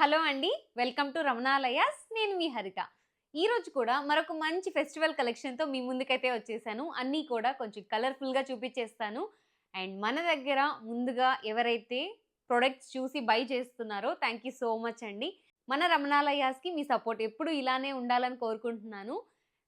Hello అండి welcome to రమణాలయాస్. నేను మీ హరిత. ఈరోజు కూడా మరొక మంచి ఫెస్టివల్ కలెక్షన్తో మీ ముందుకైతే వచ్చేసాను. అన్నీ కూడా కొంచెం కలర్ఫుల్గా చూపించేస్తాను అండ్ మన దగ్గర ముందుగా ఎవరైతే ప్రొడక్ట్స్ చూసి బై చేస్తున్నారో థ్యాంక్ యూ సో మచ్ అండి. మన రమణాలయాస్కి మీ సపోర్ట్ ఎప్పుడు ఇలానే ఉండాలని కోరుకుంటున్నాను.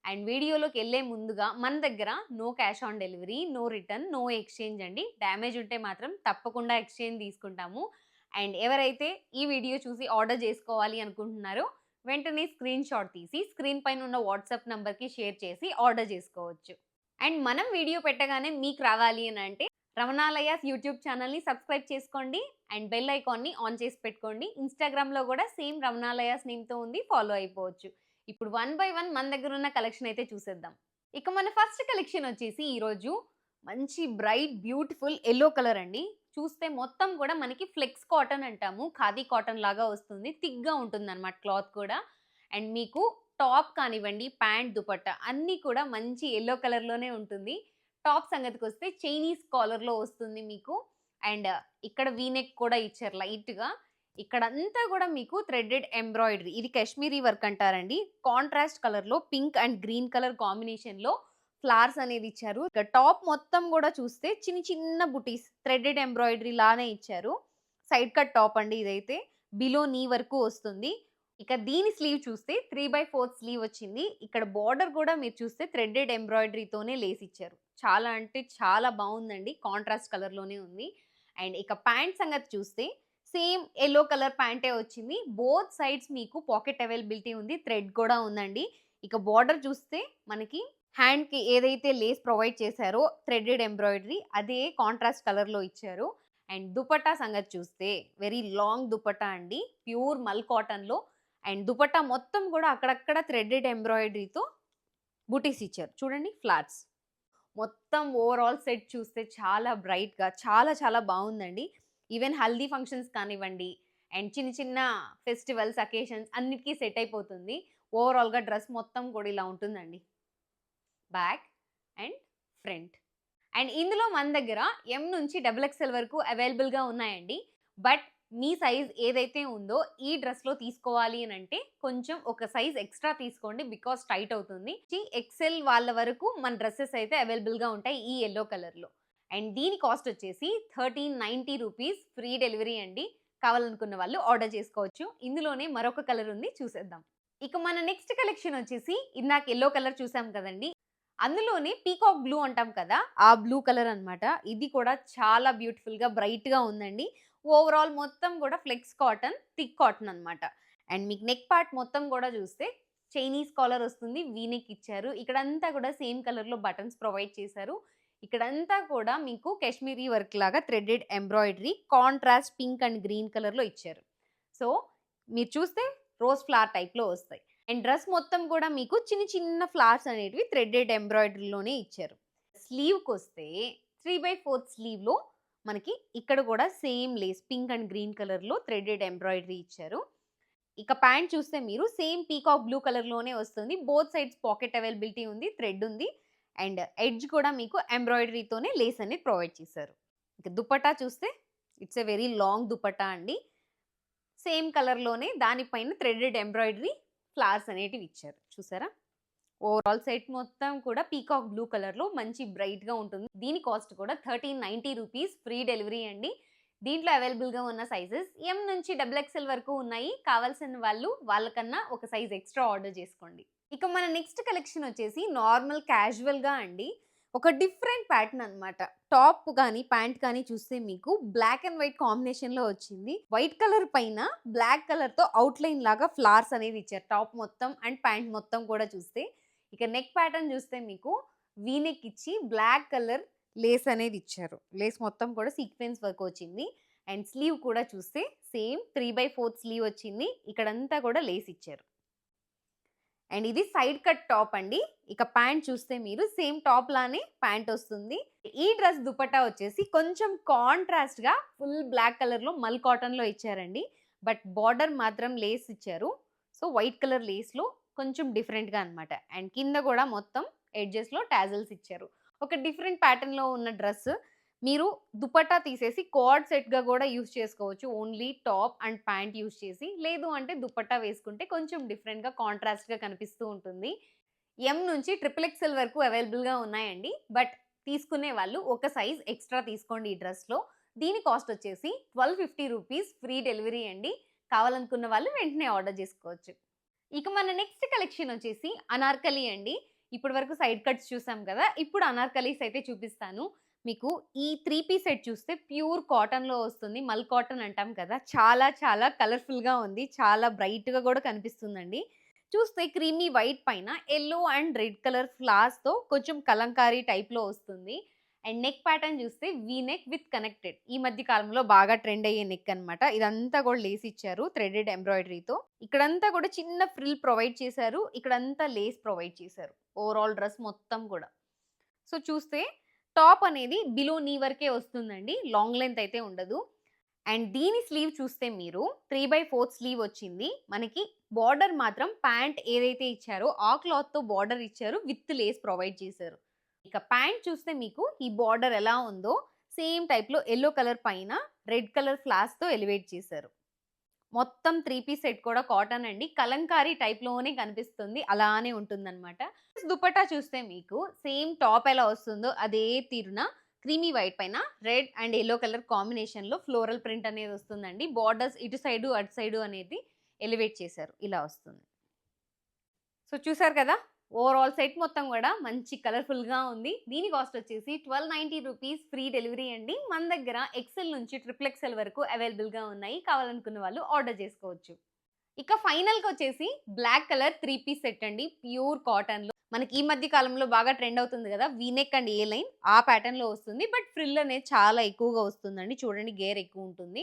అండ్ వీడియోలోకి వెళ్ళే ముందుగా మన దగ్గర no cash on delivery no return no exchange అండి. డ్యామేజ్ ఉంటే మాత్రం తప్పకుండా ఎక్స్చేంజ్ తీసుకుంటాము. అండ్ ఎవరైతే ఈ వీడియో చూసి ఆర్డర్ చేసుకోవాలి అనుకుంటున్నారో వెంటనే స్క్రీన్ షాట్ తీసి స్క్రీన్ పైన ఉన్న వాట్సాప్ నెంబర్కి షేర్ చేసి ఆర్డర్ చేసుకోవచ్చు. అండ్ మనం వీడియో పెట్టగానే మీకు రావాలి అని అంటే రమణాలయాస్ యూట్యూబ్ ఛానల్ని సబ్స్క్రైబ్ చేసుకోండి అండ్ బెల్ ఐకాన్ని ఆన్ చేసి పెట్టుకోండి. ఇన్స్టాగ్రామ్లో కూడా సేమ్ రమణాలయాస్ నేమ్తో ఉంది ఫాలో అయిపోవచ్చు. ఇప్పుడు వన్ బై వన్ మన దగ్గర ఉన్న కలెక్షన్ అయితే చూసేద్దాం. ఇక మన ఫస్ట్ కలెక్షన్ వచ్చేసి ఈరోజు మంచి బ్రైట్ బ్యూటిఫుల్ ఎల్లో కలర్ అండి. చూస్తే మొత్తం కూడా మనకి ఫ్లెక్స్ కాటన్ అంటాము. ఖాదీ కాటన్ లాగా వస్తుంది. థిక్గా ఉంటుంది అనమాట క్లాత్ కూడా. అండ్ మీకు టాప్ కానివ్వండి ప్యాంట్ దుపట్టా అన్నీ కూడా మంచి ఎల్లో కలర్లోనే ఉంటుంది. టాప్ సంగతికి వస్తే చైనీస్ కాలర్లో వస్తుంది మీకు. అండ్ ఇక్కడ వీనెక్ కూడా ఇచ్చారు లైట్గా. ఇక్కడంతా కూడా మీకు థ్రెడెడ్ ఎంబ్రాయిడరీ. ఇది కాశ్మీరీ వర్క్ అంటారండి. కాంట్రాస్ట్ కలర్లో పింక్ అండ్ గ్రీన్ కలర్ కాంబినేషన్లో ఫ్లవర్స్ అనేది ఇచ్చారు. ఇక టాప్ మొత్తం కూడా చూస్తే చిన్న చిన్న బుటీస్ థ్రెడెడ్ ఎంబ్రాయిడరీ లానే ఇచ్చారు. సైడ్ కట్ టాప్ అండి ఇదైతే. బిలో నీ వరకు వస్తుంది. ఇక దీని స్లీవ్ చూస్తే త్రీ బై ఫోర్త్ స్లీవ్ వచ్చింది. ఇక్కడ బార్డర్ కూడా మీరు చూస్తే థ్రెడెడ్ ఎంబ్రాయిడరీతోనే లేస్ ఇచ్చారు. చాలా అంటే చాలా బాగుందండి. కాంట్రాస్ట్ కలర్లోనే ఉంది. అండ్ ఇక ప్యాంట్ సంగతి చూస్తే సేమ్ ఎల్లో కలర్ ప్యాంటే వచ్చింది. బోత్ సైడ్స్ మీకు పాకెట్ అవైలబిలిటీ ఉంది. థ్రెడ్ కూడా ఉందండి. ఇక బార్డర్ చూస్తే మనకి హ్యాండ్కి ఏదైతే లేస్ ప్రొవైడ్ చేశారో థ్రెడెడ్ ఎంబ్రాయిడరీ అదే కాంట్రాస్ట్ కలర్లో ఇచ్చారు. అండ్ దుపట్టా సంగతి చూస్తే వెరీ లాంగ్ దుపట్టా అండి. ప్యూర్ మల్ కాటన్లో. అండ్ దుపట్టా మొత్తం కూడా అక్కడక్కడ థ్రెడెడ్ ఎంబ్రాయిడరీతో బుటీస్ ఇచ్చారు. చూడండి ఫ్లాట్స్. మొత్తం ఓవరాల్ సెట్ చూస్తే చాలా బ్రైట్గా చాలా చాలా బాగుందండి. ఈవెన్ హల్దీ ఫంక్షన్స్ కానివ్వండి అండ్ చిన్న చిన్న ఫెస్టివల్స్ అకేషన్స్ అన్నిటికీ సెట్ అయిపోతుంది. ఓవరాల్గా డ్రెస్ మొత్తం కూడా ఇలా ఉంటుందండి. Back and front. అండ్ ఇందులో మన దగ్గర ఎం నుంచి డబుల్ ఎక్స్ఎల్ వరకు అవైలబుల్గా ఉన్నాయండి. బట్ మీ సైజ్ ఏదైతే ఉందో ఈ డ్రెస్లో తీసుకోవాలి అని అంటే కొంచెం ఒక సైజ్ ఎక్స్ట్రా తీసుకోండి బికాస్ టైట్ అవుతుంది. ఎక్సెల్ వాళ్ళ వరకు మన డ్రెస్సెస్ అయితే అవైలబుల్గా ఉంటాయి ఈ ఎల్లో కలర్లో అండ్ దీని కాస్ట్ వచ్చేసి thirteen ninety rupees free delivery అండి. కావాలనుకున్న వాళ్ళు ఆర్డర్ చేసుకోవచ్చు. ఇందులోనే మరొక కలర్ ఉంది చూసేద్దాం. ఇక మన నెక్స్ట్ కలెక్షన్ వచ్చేసి ఇందాక ఎల్లో కలర్ చూసాం కదండి. అందులోనే పీకాక్ బ్లూ అంటాం కదా ఆ బ్లూ కలర్ అనమాట ఇది కూడా చాలా బ్యూటిఫుల్గా బ్రైట్గా ఉందండి. ఓవరాల్ మొత్తం కూడా ఫ్లెక్స్ కాటన్ థిక్ కాటన్ అనమాట అండ్ మీకు నెక్ పార్ట్ మొత్తం కూడా చూస్తే చైనీస్ కాలర్ వస్తుంది వీనెక్ ఇచ్చారు. ఇక్కడంతా కూడా సేమ్ కలర్లో బటన్స్ ప్రొవైడ్ చేశారు. ఇక్కడంతా కూడా మీకు కాశ్మీరీ వర్క్ లాగా threaded embroidery contrast pink and green కలర్లో ఇచ్చారు. సో మీరు చూస్తే రోజ్ ఫ్లవర్ టైప్లో వస్తాయి. అండ్ డ్రెస్ మొత్తం కూడా మీకు చిన్న చిన్న ఫ్లవర్స్ అనేటివి థ్రెడెడ్ ఎంబ్రాయిడరీలోనే ఇచ్చారు. స్లీవ్కి వస్తే త్రీ బై ఫోర్త్ స్లీవ్లో మనకి ఇక్కడ కూడా same lace pink and green కలర్లో థ్రెడెడ్ ఎంబ్రాయిడరీ ఇచ్చారు. ఇక ప్యాంట్ చూస్తే మీరు సేమ్ పీకాక్ బ్లూ కలర్లోనే వస్తుంది. బోత్ సైడ్స్ పాకెట్ అవైలబిలిటీ ఉంది థ్రెడ్ ఉంది అండ్ ఎడ్జ్ కూడా మీకు ఎంబ్రాయిడరీతోనే లేస్ అనేది ప్రొవైడ్ చేశారు. ఇక దుపట్టా చూస్తే it's a very long dupatta అండి. సేమ్ కలర్లోనే దానిపైన థ్రెడెడ్ ఎంబ్రాయిడరీ ఫ్లవర్స్ అనేటివి ఇచ్చారు. చూసారా? ఓవరాల్ సెట్ మొత్తం కూడా పీకాక్ బ్లూ కలర్లో మంచి బ్రైట్గా ఉంటుంది. దీని కాస్ట్ కూడా thirteen ninety rupees free delivery అండి. దీంట్లో అవైలబుల్గా ఉన్న సైజెస్ ఎం నుంచి డబుల్ ఎక్స్ఎల్ వరకు ఉన్నాయి. కావాల్సిన వాళ్ళు వాళ్ళకన్నా ఒక సైజ్ ఎక్స్ట్రా ఆర్డర్ చేసుకోండి. ఇక మన నెక్స్ట్ కలెక్షన్ వచ్చేసి నార్మల్ క్యాజువల్గా అండి. ఒక డిఫరెంట్ ప్యాటర్న్ అనమాట టాప్ కానీ ప్యాంట్ కానీ చూస్తే మీకు బ్లాక్ అండ్ వైట్ కాంబినేషన్లో వచ్చింది. వైట్ కలర్ పైన బ్లాక్ కలర్తో అవుట్లైన్ లాగా ఫ్లవర్స్ అనేది ఇచ్చారు. టాప్ మొత్తం అండ్ ప్యాంట్ మొత్తం కూడా చూస్తే. ఇక నెక్ ప్యాటర్న్ చూస్తే మీకు వీనెక్ ఇచ్చి బ్లాక్ కలర్ లేస్ అనేది ఇచ్చారు. లేస్ మొత్తం కూడా సీక్వెన్స్ వర్క్ వచ్చింది. అండ్ స్లీవ్ కూడా చూస్తే same three by fourth sleeve వచ్చింది. ఇక్కడంతా కూడా లేస్ ఇచ్చారు. అండ్ ఇది సైడ్ కట్ టాప్ అండి. ఇక ప్యాంట్ చూస్తే మీరు సేమ్ టాప్ లానే ప్యాంట్ వస్తుంది. ఈ డ్రెస్ దుపట్టా వచ్చేసి కొంచెం కాంట్రాస్ట్గా ఫుల్ బ్లాక్ కలర్లో మల్ కాటన్లో ఇచ్చారండి. బట్ బార్డర్ మాత్రం లేస్ ఇచ్చారు. సో వైట్ కలర్ లేస్లో కొంచెం డిఫరెంట్గా అనమాట అండ్ కింద కూడా మొత్తం ఎడ్జెస్లో టాజల్స్ ఇచ్చారు. ఒక డిఫరెంట్ ప్యాటర్న్లో ఉన్న డ్రెస్ మీరు దుపట్టా తీసేసి కార్డ్ సెట్‌గా కూడా యూజ్ చేసుకోవచ్చు. Only top and pant use చేసి. లేదు అంటే దుపట్టా వేసుకుంటే కొంచెం డిఫరెంట్‌గా కాంట్రాస్ట్‌గా కనిపిస్తూ ఉంటుంది. ఎం నుంచి ట్రిపుల్ ఎక్స్ఎల్ వరకు అవైలబుల్‌గా ఉన్నాయండి. బట్ తీసుకునే వాళ్ళు ఒక సైజ్ ఎక్స్‌ట్రా తీసుకోండి ఈ డ్రెస్‌లో. దీని కాస్ట్ వచ్చేసి twelve fifty rupees free delivery అండి. కావాలనుకున్న వాళ్ళు వెంటనే ఆర్డర్ చేసుకోవచ్చు. ఇక మన నెక్స్ట్ కలెక్షన్ వచ్చేసి అనార్కలి అండి. ఇప్పటి వరకు సైడ్ కట్స్ చూసాం కదా! ఇప్పుడు అనార్కలీస్ అయితే చూపిస్తాను. మీకు ఈ త్రీ పీస్ సెట్ చూస్తే ప్యూర్ కాటన్‌లో వస్తుంది. మల్ కాటన్ అంటాం కదా! చాలా చాలా కలర్‌ఫుల్‌గా ఉంది. చాలా బ్రైట్‌గా కూడా కనిపిస్తుందండి. చూస్తే క్రీమీ వైట్ పైన ఎల్లో అండ్ రెడ్ కలర్ ఫ్లాస్తో కొంచెం కలంకారీ టైప్‌లో వస్తుంది. అండ్ నెక్ ప్యాటర్న్ చూస్తే వి నెక్ విత్ కనెక్టెడ్. ఈ మధ్య కాలంలో బాగా ట్రెండ్ అయ్యే నెక్ అన్నమాట. ఇదంతా కూడా లేస్ ఇచ్చారు థ్రెడెడ్ ఎంబ్రాయిడరీతో. ఇక్కడంతా కూడా చిన్న ఫ్రిల్ ప్రొవైడ్ చేశారు. ఇక్కడంతా లేస్ ప్రొవైడ్ చేశారు. ఓవరాల్ డ్రెస్ మొత్తం కూడా. సో చూస్తే టాప్ అనేది బిలో నీ వరకే వస్తుందండి. లాంగ్ లెంత్ అయితే ఉండదు. అండ్ దీని స్లీవ్ చూస్తే మీరు 3/4 స్లీవ్ వచ్చింది. మనకి బార్డర్ మాత్రం ప్యాంట్ ఏదైతే ఇచ్చారో ఆ క్లాత్‌తో బార్డర్ ఇచ్చారు. విత్ లేస్ ప్రొవైడ్ చేశారు. ఇక ప్యాంట్ చూస్తే మీకు ఈ బార్డర్ ఎలా ఉందో సేమ్ టైప్‌లో ఎల్లో కలర్ పైన రెడ్ కలర్ ఫ్లాస్తో ఎలివేట్ చేశారు. మొత్తం త్రీ పీస్ సెట్ కూడా కాటన్ అండి. కలంకారీ టైప్‌లోనే కనిపిస్తుంది. అలానే ఉంటుందన్నమాట. దుపట్టా చూస్తే మీకు సేమ్ టాప్ ఎలా వస్తుందో అదే తీరున క్రీమీ వైట్ పైన రెడ్ అండ్ ఎల్లో కలర్ కాంబినేషన్‌లో ఫ్లోరల్ ప్రింట్ అనేది వస్తుందండి. బార్డర్స్ ఇటు సైడు, అటు సైడు అనేది ఎలివేట్ చేశారు. ఇలా వస్తుంది. సో చూసారు కదా! ఓవరాల్ సెట్ మొత్తం కూడా మంచి కలర్‌ఫుల్‌గా ఉంది. దీని కాస్ట్ వచ్చేసి twelve ninety rupees free delivery అండి. మన దగ్గర ఎక్సెల్ నుంచి ట్రిపుల్ ఎక్సెల్ వరకు అవైలబుల్‌గా ఉన్నాయి. కావాలనుకున్న వాళ్ళు ఆర్డర్ చేసుకోవచ్చు. ఇక ఫైనల్కి వచ్చేసి black colour three piece set అండి. ప్యూర్ కాటన్‌లో మనకి ఈ మధ్య కాలంలో బాగా ట్రెండ్ అవుతుంది కదా! వీనెక్ అండ్ ఏ లైన్ ఆ ప్యాటర్న్‌లో వస్తుంది. బట్ ఫ్రిల్ అనేది చాలా ఎక్కువగా వస్తుందండి. చూడండి గేర్ ఎక్కువ ఉంటుంది.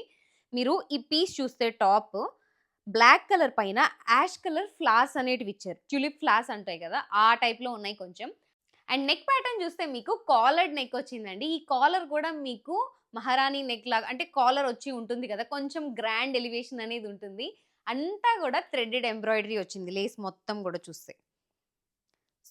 మీరు ఈ పీస్ చూస్తే టాప్ బ్లాక్ కలర్ పైన యాష్ కలర్ ఫ్లాస్ అనేటివి ఇచ్చారు. ట్యూలిప్ ఫ్లాస్ అంటాయి కదా! ఆ టైప్‌లో ఉన్నాయి కొంచెం. అండ్ నెక్ ప్యాటర్న్ చూస్తే మీకు కాలర్డ్ నెక్ వచ్చిందండి. ఈ కాలర్ కూడా మీకు మహారాణి నెక్ లాగా అంటే కాలర్ వచ్చి ఉంటుంది కదా! కొంచెం గ్రాండ్ ఎలివేషన్ అనేది ఉంటుంది. అంతా కూడా థ్రెడెడ్ ఎంబ్రాయిడరీ వచ్చింది. లేస్ మొత్తం కూడా చూస్తే.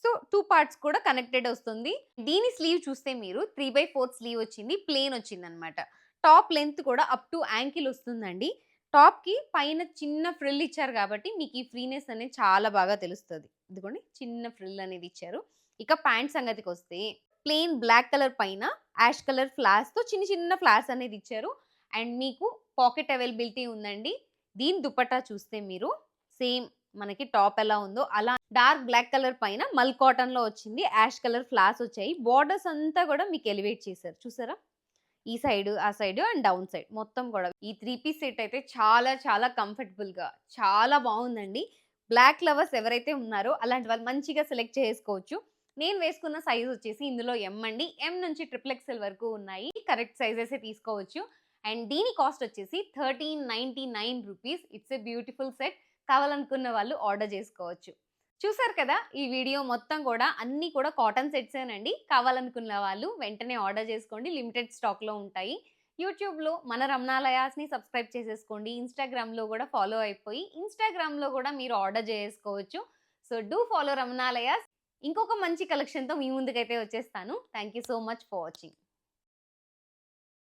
సో టూ పార్ట్స్ కూడా కనెక్టెడ్ వస్తుంది. దీని స్లీవ్ చూస్తే మీరు 3/4 స్లీవ్ వచ్చింది. ప్లెయిన్ వచ్చిందన్నమాట. టాప్ లెంత్ కూడా అప్ టు యాంకిల్ వస్తుందండి. టాప్‌కి పైన చిన్న ఫ్రిల్ ఇచ్చారు కాబట్టి మీకు ఈ ఫ్రీనెస్ అనేది చాలా బాగా తెలుస్తుంది ఇదిగోండి చిన్న ఫ్రిల్ అనేది ఇచ్చారు. ఇక ప్యాంట్ సంగతికి వస్తే ప్లెయిన్ బ్లాక్ కలర్ పైన యాష్ కలర్ ఫ్లవర్స్‌తో చిన్న చిన్న ఫ్లాస్ అనేది ఇచ్చారు. అండ్ మీకు పాకెట్ అవైలబిలిటీ ఉందండి. దీని దుపట్టా చూస్తే మీరు సేమ్ మనకి టాప్ ఎలా ఉందో అలా డార్క్ బ్లాక్ కలర్ పైన మల్ కాటన్‌లో వచ్చింది. యాష్ కలర్ ఫ్లాస్ వచ్చాయి. బార్డర్స్ అంతా కూడా మీకు ఎలివేట్ చేశారు. చూసారా? ఈ సైడ్, ఆ సైడ్ అండ్ డౌన్ సైడ్ మొత్తం కూడా. ఈ త్రీ పీస్ సెట్ అయితే చాలా చాలా కంఫర్టబుల్‌గా చాలా బాగుందండి బ్లాక్ లవర్స్ ఎవరైతే ఉన్నారో అలాంటి వాళ్ళు మంచిగా సెలెక్ట్ చేసుకోవచ్చు. నేను వేసుకున్న సైజ్ వచ్చేసి ఇందులో ఎం అండి. ఎం నుంచి ట్రిపుల్ ఎక్స్ఎల్ వరకు ఉన్నాయి. కరెక్ట్ సైజెస్ తీసుకోవచ్చు. అండ్ దీని కాస్ట్ వచ్చేసి రూ. 1399 ఇట్స్ ఎ బ్యూటిఫుల్ సెట్. కావాలనుకున్న వాళ్ళు ఆర్డర్ చేసుకోవచ్చు. చూసారు కదా! ఈ వీడియో మొత్తం కూడా అన్నీ కూడా కాటన్ సెట్సేనండి. కావాలనుకున్న వాళ్ళు వెంటనే ఆర్డర్ చేసుకోండి. లిమిటెడ్ స్టాక్‌లో ఉంటాయి. యూట్యూబ్‌లో మన రమణాలయాస్‌ని సబ్స్క్రైబ్ చేసేసుకోండి. ఇన్‌స్టాగ్రామ్‌లో కూడా ఫాలో అయిపోయి ఇన్‌స్టాగ్రామ్‌లో కూడా మీరు ఆర్డర్ చేసుకోవచ్చు. సో డూ ఫాలో రమణాలయాస్. ఇంకొక మంచి కలెక్షన్‌తో మీ ముందుకైతే వచ్చేస్తాను. Thank you so much for watching.